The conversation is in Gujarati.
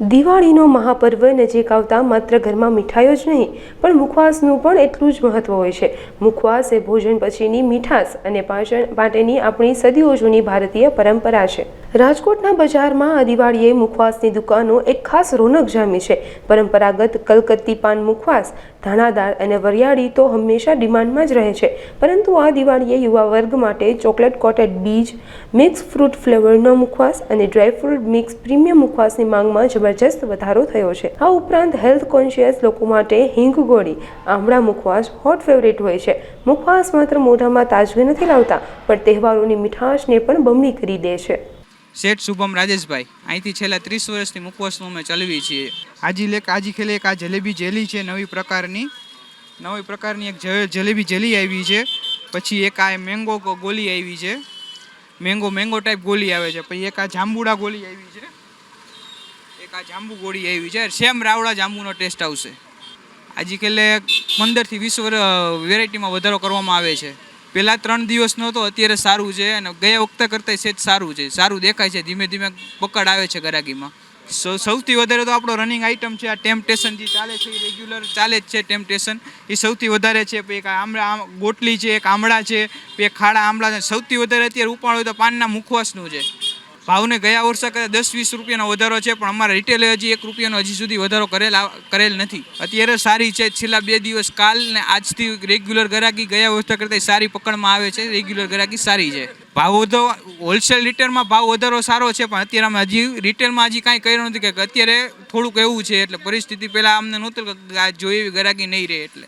દિવાળીનો મહાપર્વ નજીક આવતા માત્ર ઘરમાં મીઠાઈઓ જ નહીં, પણ મુખવાસનું પણ એટલું જ મહત્ત્વ હોય છે. મુખવાસ એ ભોજન પછીની મીઠાશ અને પાચન માટેની આપણી સદીઓ જૂની ભારતીય પરંપરા છે. રાજકોટના બજારમાં આ દિવાળીએ મુખવાસની દુકાનો એક ખાસ રોનક જામી છે. પરંપરાગત કલકત્તી પાન મુખવાસ ધાણાદાર અને વરિયાળી તો હંમેશા ડિમાન્ડમાં જ રહે છે. પરંતુ આ દિવાળીએ યુવા વર્ગ માટે ચોકલેટ કોટેડ બીજ, મિક્સ ફ્રૂટ ફ્લેવરનો મુખવાસ અને ડ્રાયફ્રૂટ મિક્સ પ્રીમિયમ મુખવાસની માંગમાં જબરજસ્ત વધારો થયો છે. આ ઉપરાંત હેલ્થ કોન્શિયસ લોકો માટે હિંગ ગોળી, આમળા મુખવાસ હોટ ફેવરેટ હોય છે. મુખવાસ માત્ર મોઢામાં તાજગી નથી લાવતા, પણ તહેવારોની મીઠાશને પણ બમણી કરી દે છે. શેઠ શુભમ રાજેશભાઈ, અહીંથી છેલ્લા ત્રીસ વર્ષથી મુખવાસનું અમે ચલાવીએ છીએ. આજી લેક, આજી ખેલે એક આ જલેબી જેલી છે, નવી પ્રકારની. નવી પ્રકારની એક જલેબી જેલી આવી છે. પછી એક આ મેંગો ગોલી આવી છે. મેંગો મેંગો ટાઈપ ગોલી આવે છે. પછી એક આ જાંબુડા ગોલી આવી છે. એક આ જાંબુ ગોળી આવી છે. સેમ રાવડા જાંબુનો ટેસ્ટ આવશે. આજી ખેલે પંદરથી વીસ વેરાયટીમાં વધારો કરવામાં આવે છે. પહેલાં ત્રણ દિવસનો હતો અત્યારે સારું છે અને ગયા વખતે કરતાં સેજ સારું છે. સારું દેખાય છે, ધીમે ધીમે પકડ આવે છે ગરાગીમાં. સૌ- સૌથી વધારે તો આપણો રનિંગ આઇટમ છે આ ટેમ્પટેશન જે ચાલે છે, એ રેગ્યુલર ચાલે જ છે ટેમ્પટેશન એ સૌથી વધારે છે એક આમળા આમ- ગોટલી છે, એક આમળા છે એક ખાડા આમળા છે. સૌથી વધારે અત્યારે ઉપાડ હોય તો પાનના મુખવાસનું છે. ભાવને ગયા વર્ષે દસ વીસ રૂપિયાનો વધારો છે, પણ અમારા રિટેલે હજી એક રૂપિયાનો હજી સુધી વધારો કરેલ કરેલ નથી. અત્યારે સારી છે, છેલ્લા બે દિવસ કાલ ને આજથી રેગ્યુલર ગરાકી ગયા વર્ષે કરતાં સારી પકડમાં આવે છે રેગ્યુલર ગરાકી સારી છે. ભાવ વધો હોલસેલ રિટેલમાં ભાવ વધારો સારો છે, પણ અત્યારે અમે હજી રિટેલમાં હજી કાંઈ કર્યું નથી, કે અત્યારે થોડુંક એવું છે, એટલે પરિસ્થિતિ પહેલાં અમને નહોતું, કે આ એવી ગરાકી નહીં રહે એટલે.